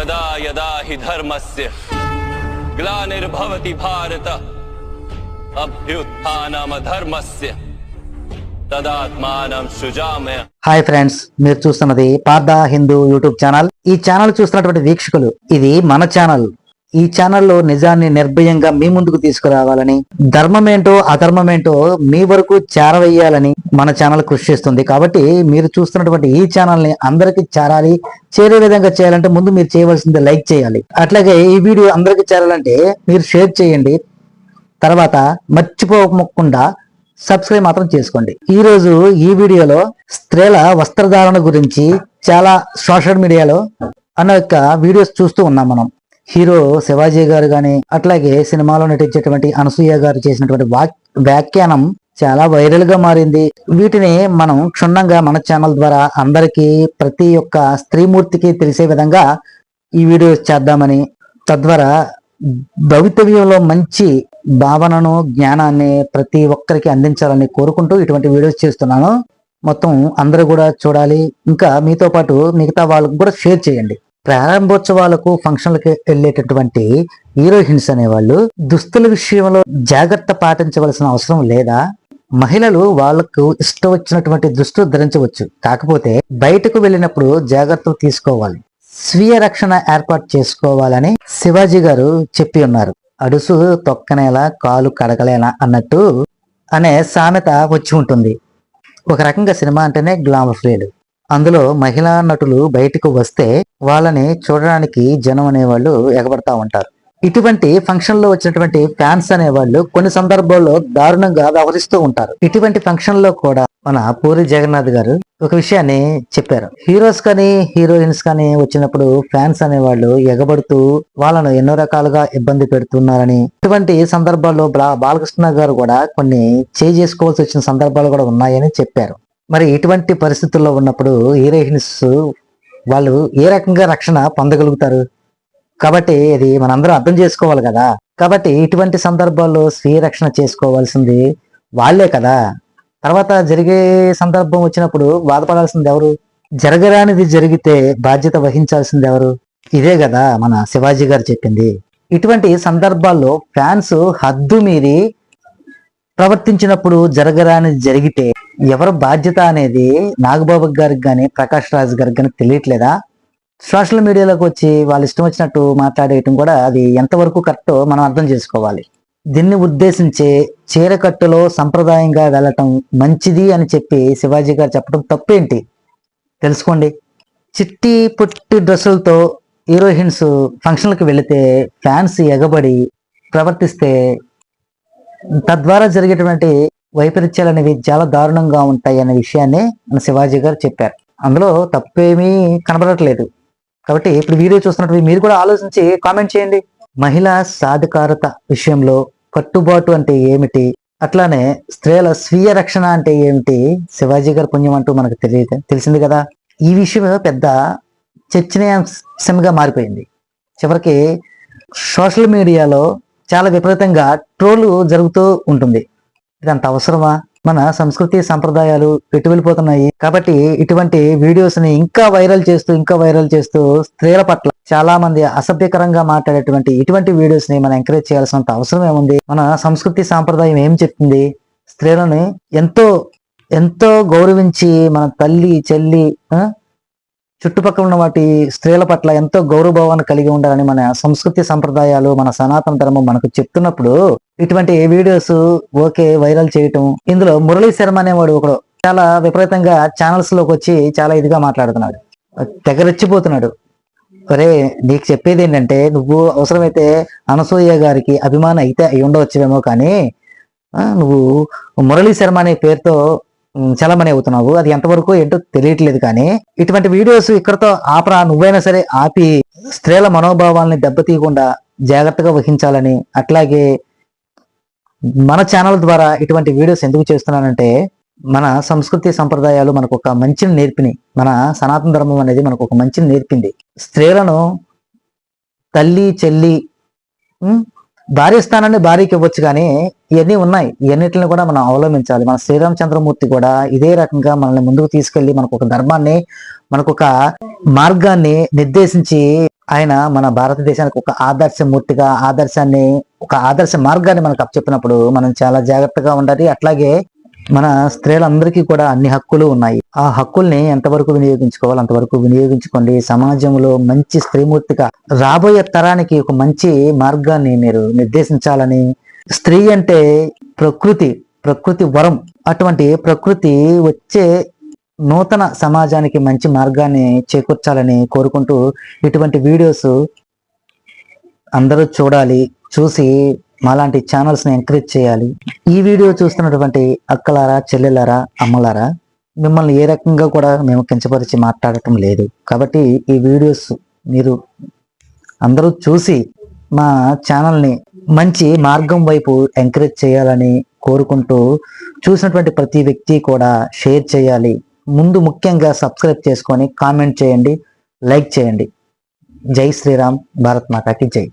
యదా యదా హి ధర్మస్య గ్లానిర్భవతి భారత అభ్యుత్థానమధర్మస్య తదాత్మానం సృజామయ హాయ్ ఫ్రెండ్స్ మీరు చూస్తున్నది పార్దా హిందూ యూట్యూబ్ ఛానల్. ఈ ఛానల్ చూస్తున్నటువంటి వీక్షకులు ఇది మన ఛానల్. ఈ ఛానల్లో నిజాన్ని నిర్భయంగా మీ ముందుకు తీసుకురావాలని ధర్మం ఏంటో ఏంటో మీ వరకు చేరవేయాలని మన ఛానల్ కృషి చేస్తుంది. కాబట్టి మీరు చూస్తున్నటువంటి ఈ ఛానల్ని అందరికీ చేరాలి. చేరే విధంగా చేయాలంటే ముందు మీరు చేయవలసింది లైక్ చేయాలి. అట్లాగే ఈ వీడియో అందరికీ చేరాలంటే మీరు షేర్ చేయండి. తర్వాత మర్చిపోకుండా సబ్స్క్రైబ్ మాత్రం చేసుకోండి. ఈ రోజు ఈ వీడియోలో స్త్రీల వస్త్రధారణ గురించి చాలా సోషల్ మీడియాలో అనేక వీడియోస్ చూస్తూ ఉన్నాం మనం. హీరో శివాజీ గారు గాని అట్లాగే సినిమాలో నటించేటువంటి అనసూయ గారు చేసినటువంటి వ్యాఖ్యానం చాలా వైరల్గా మారింది. వీటిని మనం క్షుణ్ణంగా మన ఛానల్ ద్వారా అందరికీ ప్రతి ఒక్క స్త్రీమూర్తికి తెలిసే విధంగా ఈ వీడియో చేద్దామని తద్వారా భవితవ్యంలో మంచి భావనను జ్ఞానాన్ని ప్రతి ఒక్కరికి అందించాలని కోరుకుంటూ ఇటువంటి వీడియోస్ చేస్తున్నాను. మొత్తం అందరూ కూడా చూడాలి. ఇంకా మీతో పాటు మిగతా వాళ్ళకు కూడా షేర్ చేయండి. ప్రారంభోత్సవాలకు ఫంక్షన్లకు వెళ్ళేటటువంటి హీరోయిన్స్ అనేవాళ్ళు దుస్తుల విషయంలో జాగ్రత్త పాటించవలసిన అవసరం లేదా? మహిళలు వాళ్ళకు ఇష్టం వచ్చినటువంటి దుస్తులు ధరించవచ్చు. కాకపోతే బయటకు వెళ్ళినప్పుడు జాగ్రత్తలు తీసుకోవాలి. స్వీయ రక్షణ ఏర్పాటు చేసుకోవాలని శివాజీ గారు చెప్పి ఉన్నారు. అడుసు తొక్కనేలా కాలు కడగలేనా అన్నట్టు అనే సామెత వచ్చి ఉంటుంది. ఒక రకంగా సినిమా అంటేనే గ్లామర్ ఫీల్డ్ అందులో మహిళా నటులు బయటకు వస్తే వాళ్ళని చూడడానికి జనం అనేవాళ్ళు ఎగబడతా ఉంటారు. ఇటువంటి ఫంక్షన్లో వచ్చినటువంటి ఫ్యాన్స్ అనేవాళ్ళు కొన్ని సందర్భాల్లో దారుణంగా వ్యవహరిస్తూ ఉంటారు. ఇటువంటి ఫంక్షన్లో కూడా మన పూరి జగన్నాథ్ గారు ఒక విషయాన్ని చెప్పారు. హీరోస్ కానీ హీరోయిన్స్ కానీ వచ్చినప్పుడు ఫ్యాన్స్ అనేవాళ్ళు ఎగబడుతూ వాళ్ళను ఎన్నో రకాలుగా ఇబ్బంది పెడుతున్నారని ఇటువంటి సందర్భాల్లో బాలకృష్ణ గారు కూడా కొన్ని చేసుకోవాల్సి వచ్చిన సందర్భాలు కూడా ఉన్నాయని చెప్పారు. మరి ఇటువంటి పరిస్థితుల్లో ఉన్నప్పుడు హీరోయిన్స్ వాళ్ళు ఏ రకంగా రక్షణ పొందగలుగుతారు? కాబట్టి ఇది మనందరం అర్థం చేసుకోవాలి కదా. కాబట్టి ఇటువంటి సందర్భాల్లో స్వీయ రక్షణ చేసుకోవాల్సింది వాళ్ళే కదా. తర్వాత జరిగే సందర్భం వచ్చినప్పుడు బాధపడాల్సింది ఎవరు? జరగరానిది జరిగితే బాధ్యత వహించాల్సింది ఎవరు? ఇదే కదా మన శివాజీ గారు చెప్పింది. ఇటువంటి సందర్భాల్లో ఫ్యాన్స్ హద్దు మీరి ప్రవర్తించినప్పుడు జరగరానిది జరిగితే ఎవరు బాధ్యత అనేది నాగబాబు గారికి కానీ ప్రకాష్ రాజ్ గారికి కానీ తెలియట్లేదా? సోషల్ మీడియాలోకి వచ్చి వాళ్ళు ఇష్టం వచ్చినట్టు మాట్లాడేయటం కూడా అది ఎంతవరకు కరెక్టో మనం అర్థం చేసుకోవాలి. దీన్ని ఉద్దేశించే చీరకట్టులో సంప్రదాయంగా వెళ్ళటం మంచిది అని చెప్పి శివాజీ గారు చెప్పడం తప్పేంటి? తెలుసుకోండి. చిట్టి పుట్టి డ్రెస్సులతో హీరోయిన్స్ ఫంక్షన్లకు వెళితే ఫ్యాన్స్ ఎగబడి ప్రవర్తిస్తే తద్వారా జరిగేటువంటి వైపరీత్యాలు అనేవి చాలా దారుణంగా ఉంటాయి అనే విషయాన్ని మన శివాజీ గారు చెప్పారు. అందులో తప్పేమీ కనబడట్లేదు. కాబట్టి ఇప్పుడు వీడియో చూస్తున్నట్టు మీరు కూడా ఆలోచించి కామెంట్ చేయండి. మహిళా సాధికారత విషయంలో కట్టుబాటు అంటే ఏమిటి? అట్లానే స్త్రీల స్వీయ రక్షణ అంటే ఏమిటి? శివాజీ గారి పుణ్యం అంటూ మనకు తెలియదు. తెలిసింది కదా? ఈ విషయం పెద్ద చర్చనీయాంశంగా మారిపోయింది. చివరికి సోషల్ మీడియాలో చాలా విపరీతంగా ట్రోల్ జరుగుతూ ఉంటుంది. ఇదంత అవసరమా? మన సంస్కృతి సంప్రదాయాలు పెట్టుబడిపోతున్నాయి కాబట్టి ఇటువంటి వీడియోస్ని ఇంకా వైరల్ చేస్తూ ఇంకా వైరల్ చేస్తూ స్త్రీల పట్ల చాలా మంది అసభ్యకరంగా మాట్లాడేటువంటి ఇటువంటి వీడియోస్ని మనం ఎంకరేజ్ చేయాల్సినంత అవసరం ఏముంది? మన సంస్కృతి సాంప్రదాయం ఏం చెప్తుంది? స్త్రీలని ఎంతో ఎంతో గౌరవించి మన తల్లి చెల్లి చుట్టుపక్కల ఉన్న వాటి స్త్రీల పట్ల ఎంతో గౌరవభావాన్ని కలిగి ఉండాలని మన సంస్కృతి సంప్రదాయాలు మన సనాతన ధర్మం మనకు చెప్తున్నప్పుడు ఇటువంటి వీడియోస్ ఓకే వైరల్ చేయటం. ఇందులో మురళీ శర్మ అనేవాడు ఒకడు. చాలా విపరీతంగా ఛానల్స్లోకి వచ్చి చాలా ఇదిగా మాట్లాడుతున్నాడు. తెగరెచ్చిపోతున్నాడు ఒరే నీకు చెప్పేది ఏంటంటే నువ్వు అవసరమైతే అనసూయ గారికి అభిమానం అయితే అయి కానీ నువ్వు మురళీ శర్మ అనే పేరుతో చలమణి అవుతున్నావు. అది ఎంతవరకు ఏంటో తెలియట్లేదు కానీ ఇటువంటి వీడియోస్ ఇక్కడతో ఆపరా. నువ్వైనా సరే ఆపి స్త్రీల మనోభావాల్ని దెబ్బతీయకుండా జాగ్రత్తగా వహించాలని అట్లాగే మన ఛానల్ ద్వారా ఇటువంటి వీడియోస్ ఎందుకు చేస్తున్నానంటే మన సంస్కృతి సంప్రదాయాలు మనకు ఒక మంచిని నేర్పినాయి మన సనాతన ధర్మం అనేది మనకు ఒక మంచిని నేర్పింది. స్త్రీలను తల్లి చెల్లి భార్య స్థానాన్ని భార్యకి ఇవ్వచ్చు కానీ ఇవన్నీ ఉన్నాయి. ఇవన్నిటిని కూడా మనం అవలంబించాలి. మన శ్రీరామచంద్రమూర్తి కూడా ఇదే రకంగా మనల్ని ముందుకు తీసుకెళ్ళి మనకు ఒక ధర్మాన్ని మనకు ఒక మార్గాన్ని నిర్దేశించి ఆయన మన భారతదేశానికి ఒక ఆదర్శమూర్తిగా ఆదర్శాన్ని ఒక ఆదర్శ మార్గాన్ని మనకు అప్పచెప్పినప్పుడు మనం చాలా జాగ్రత్తగా ఉండాలి. అట్లాగే మన స్త్రీలందరికీ కూడా అన్ని హక్కులు ఉన్నాయి. ఆ హక్కుల్ని ఎంతవరకు వినియోగించుకోవాలి అంతవరకు వినియోగించుకోండి. సమాజంలో మంచి స్త్రీమూర్తిగా రాబోయే తరానికి ఒక మంచి మార్గాన్ని మీరు నిర్దేశించాలని స్త్రీ అంటే ప్రకృతి ప్రకృతి వరం. అటువంటి ప్రకృతి వచ్చే నూతన సమాజానికి మంచి మార్గాన్ని చేకూర్చాలని కోరుకుంటూ ఇటువంటి వీడియోస్ అందరూ చూడాలి చూసి మాలాంటి ఛానల్స్ని ఎంకరేజ్ చేయాలి. ఈ వీడియో చూస్తున్నటువంటి అక్కలారా చెల్లెలారా అమ్మలారా మిమ్మల్ని ఏ రకంగా కూడా మేము కించపరిచి మాట్లాడటం లేదు. కాబట్టి ఈ వీడియోస్ మీరు అందరూ చూసి మా ఛానల్ని మంచి మార్గం వైపు ఎంకరేజ్ చేయాలని కోరుకుంటూ చూసినటువంటి ప్రతి వ్యక్తి కూడా షేర్ చేయాలి. ముందు ముఖ్యంగా సబ్స్క్రైబ్ చేసుకొని కామెంట్ చేయండి లైక్ చేయండి. జై శ్రీరామ్ భారత్ మాతాకి జై.